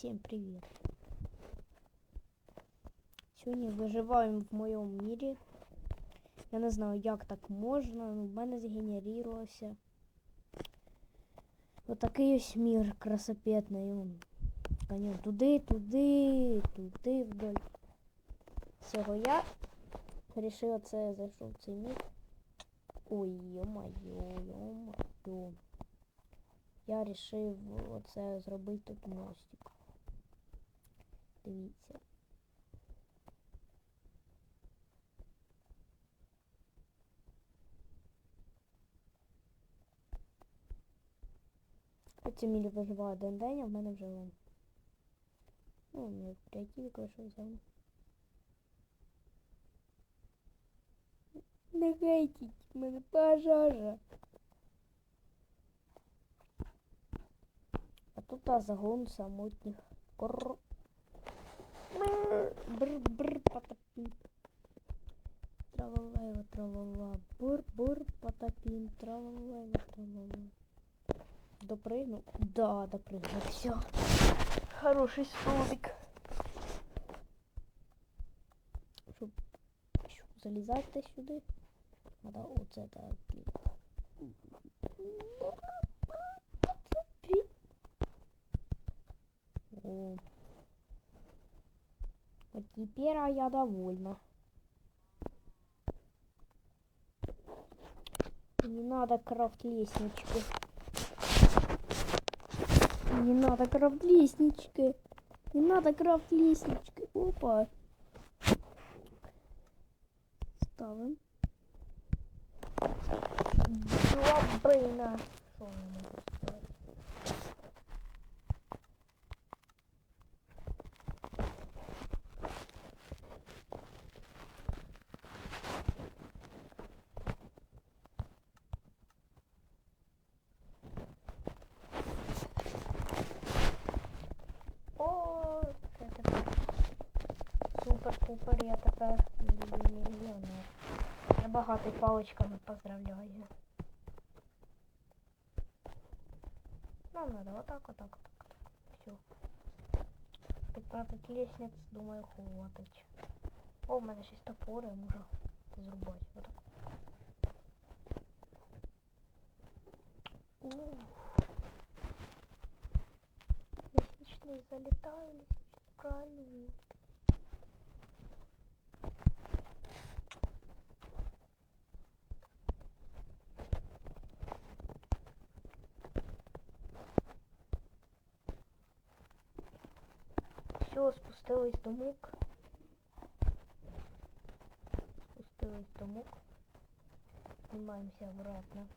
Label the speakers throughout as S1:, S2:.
S1: Всем привет. Сьогодні виживаємо в моєму мірі. Я не знаю, як так можна. Ну, в мене згенерувався. Отакий ось мір красопетний. он. Коню туди, туди, туди вдоль. Всього я вирішив оце зайшов цей мір. Ой, йо-моє, йо-моє. Я вирішив оце зробити тут мостик. Дивіться. Оці мілі виживає один день, а в мене вже вон. Ну, мені креативі кое-що взяв. Не гейтіть мене, пожежа. А тут а, загон самотніх. Кор. Бр-бр потопим. Тралалайва, тралала. Бур-бур потопим. Тралалайва, тралала. Допрыгнул? Да, допрыгнул. Все. Хороший залізати сюди. Надо оце так. Теперь я довольна. Не надо крафт лестнички. Не надо крафт лестнички. Не надо крафт лестнички. Опа. Ставим. Можемо ставити? О, це тепер супер-пупер, я тепер мільйонер. Я багатий паличками поздравляю. Нам надо вот так, вот так, вот так. Все. 15 лестниц, думаю, хватить. О, у мене ще й топори можу зрубати. Вот так. Лестничные залетаю, лестничные правильно. Все, спустилась до мук. Спустилась до мук. Снимаемся обратно.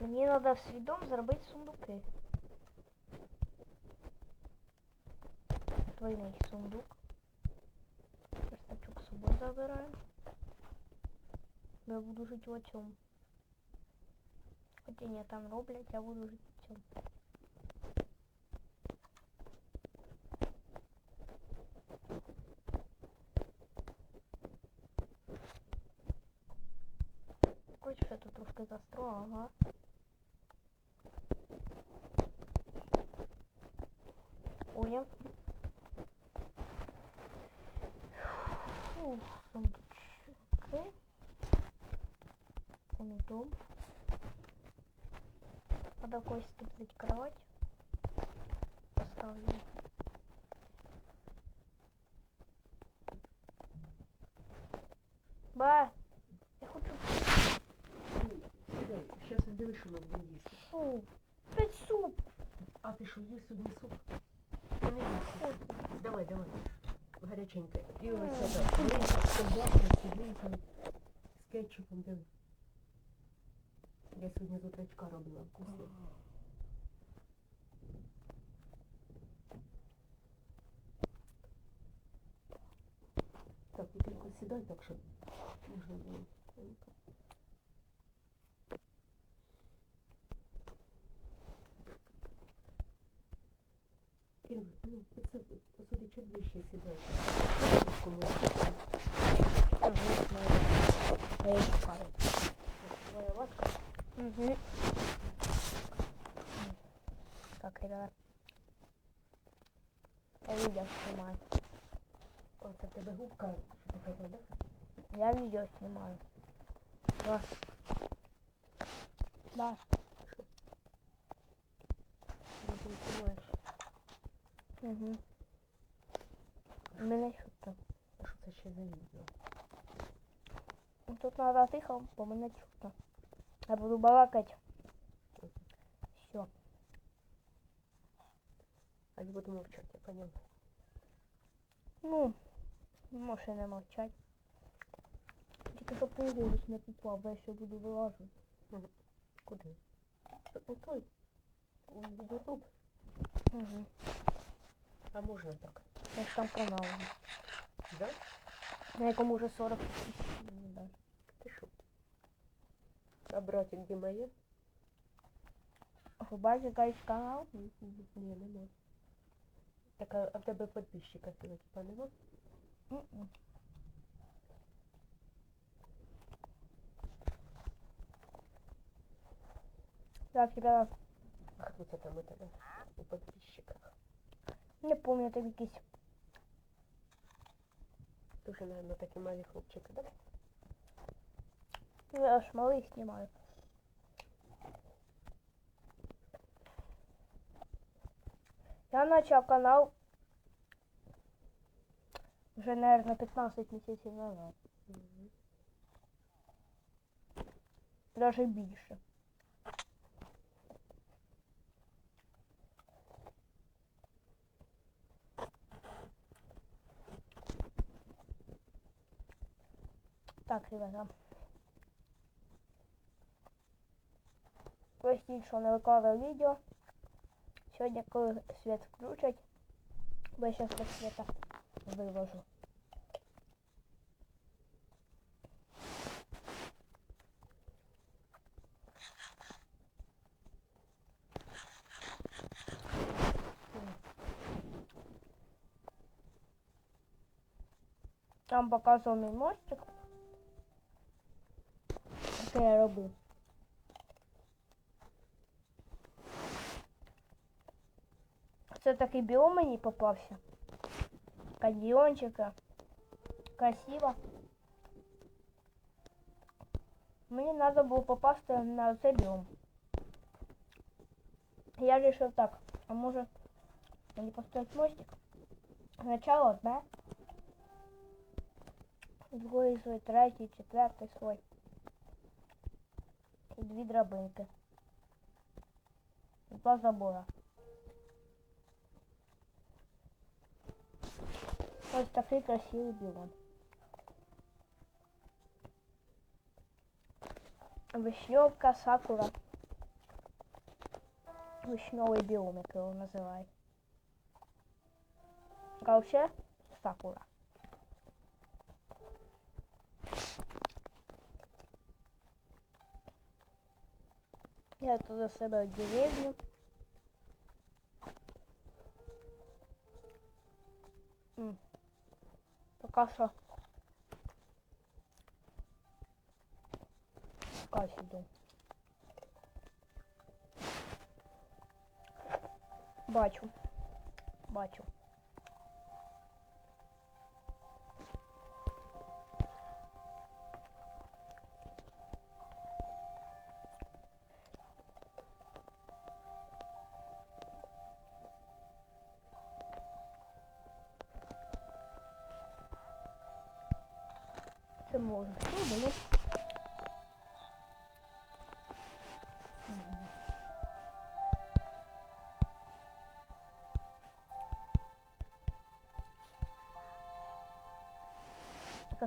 S1: Мені треба в свій дом зробити сундуки. Двойний сундук. Верстачок з собою забираємо. Я буду жити в цьому. Хоча ні, там роблять, я буду жити в цьому. Хоч ще тут трошки застрою, ага. Понял. Фух, сундучки. Он дом. Надо кость тут кровать. Поставлю.
S2: Гаряченьке. І ось це так. Рис з ковбасою, з цибулькою, з кетчупом, диви. Я сьогодні з утречка робила вкусно. Так, і тільки сідай, так що можна було. Кирилл, ну, це посуди чим ближче сідай. Кому?
S1: Я их шукаю. Твоя лодка? Угу. Так, ребята. Я видео снимаю.
S2: О, це в тебе губка. Що таке, да?
S1: Я видео снимаю. Да. Да.
S2: Ну, ти знімаєш.
S1: Угу. Мене чутно.
S2: А що це ще за відео?
S1: Ну, Тут надо тихо, бо мене чутно. Я буду балакать. Все.
S2: А я буду мовчати, я поняла.
S1: Ну, можеш і не мовчать. Тільки щоб ти виріс не попав, бо я ще буду вилажувати.
S2: Куди? У той. У Ютуб.
S1: Угу.
S2: А можна так?
S1: Я ж там канал. є.
S2: Да?
S1: На якому вже 40 тисяч. ну, да.
S2: Ти що? А братик де моє?
S1: Ви бачите якийсь канал?
S2: Ні, нема. Так, а, а в тебе підписчика цього типа нема?
S1: Мгм. Так, ребята,
S2: А хто це там у тебе? У підписчиках.
S1: не помню, там якийсь.
S2: Дуже, наверное, такі малі хлопчики, да?
S1: Ну, я ж малий знімаю. Я начал канал вже, наверное, 15 місяців назад.
S2: Мгм.
S1: Даже більше. Так, ребята. Простіть, що не викладав відео. Сьогодні, коли світ включать, бо я зараз так світа виложу. Там показував мій мостик. Що я робив. Це такий біом мені попався. Каньйончика. Красиво. Мені треба було попасти на цей біом. Я вирішив так, а може мені поставити мостик? Сначала одне. Другий слой, третій, четвертий слой. І дві драбинки. І два забора. Ось такий красивий біом. Вишньовка сакура. Вишньовий біом, як його називають. Короче, сакура. Я за себе деревню. Пока що. Пока сюди. Бачу. Бачу.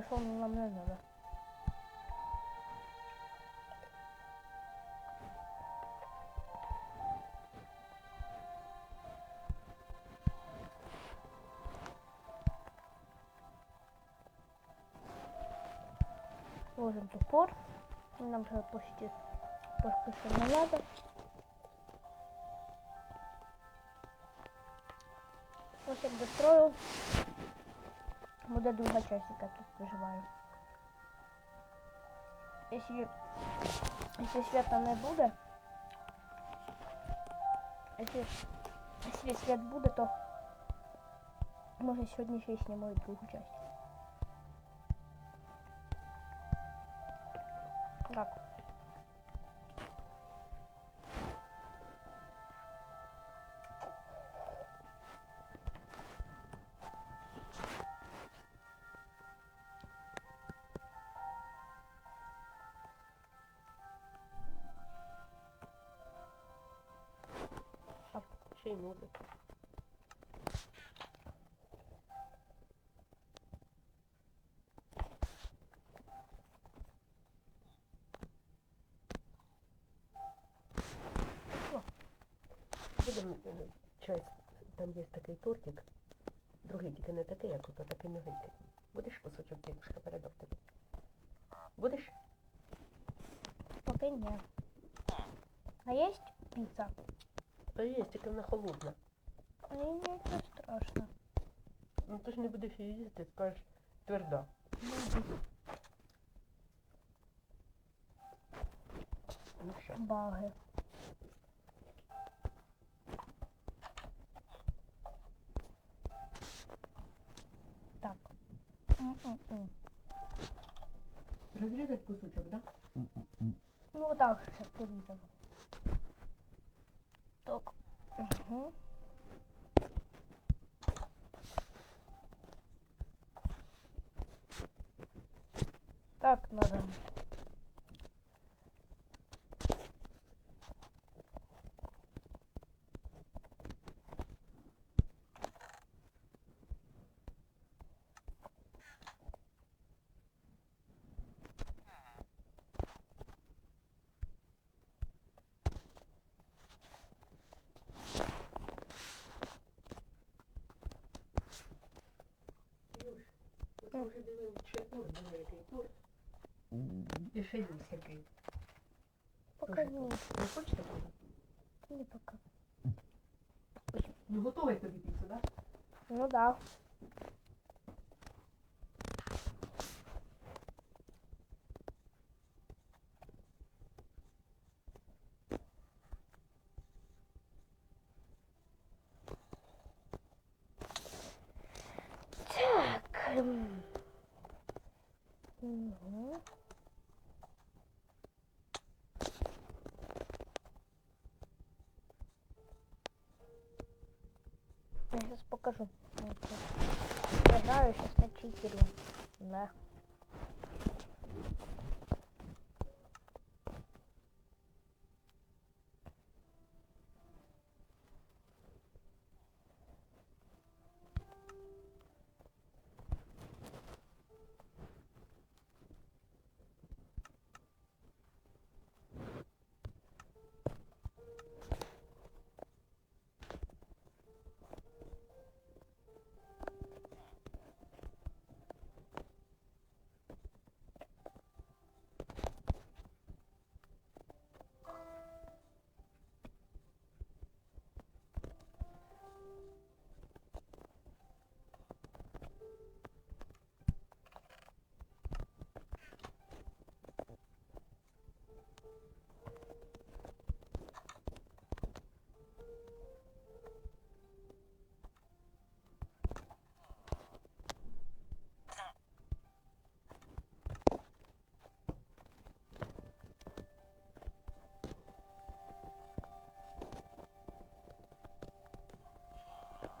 S1: Що нам треба? Ложим топор. Нам же почти що не надо. Ось як дострою. Буде друга часть, яка тут проживає. Якщо, якщо света не буде, якщо Якщо світ буде, то може сьогодні ще й знімаю другу часть.
S2: Ще й музика. Будемо е. Там є такий тортик. Другий тільки не такий, як ото, такий мягенький. Будеш кусочок дівчинка передав тобі? Будеш?
S1: Поки ні. А є піца?
S2: А є, тільки вона холодна.
S1: А їй не страшно.
S2: Ну ти ж не будеш її їсти, скажеш тверда. Ну що?
S1: Баги. Так. М-м-м.
S2: Розрізати кусочок, так? Да?
S1: Ну так, ще порізав. Угу. Так, надо.
S2: вже дивилися, ще тур, диви, який тур. І ще юсь який.
S1: Покажу.
S2: Не хочете туди?
S1: Не пока.
S2: Ну готовий тобі піцу, так? Да?
S1: Ну да. Так. Я сейчас покажу. Играю сейчас на читере. Да.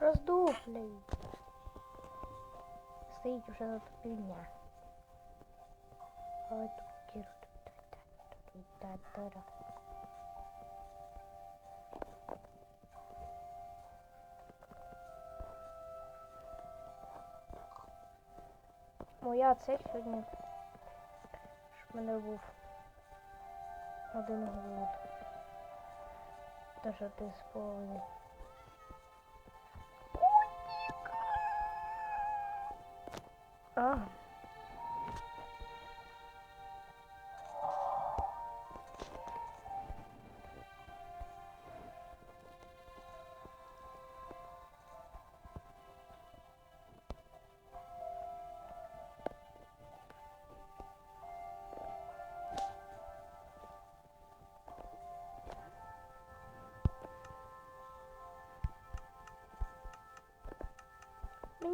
S1: Роздуплюй. Стоїть уже тут півдня. Але тут кіру тут тут та дара. Моя цель сьогодні, щоб мене був один голод. Даже ти з. А.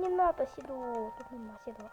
S1: не надо сідло. Тут нема сідла.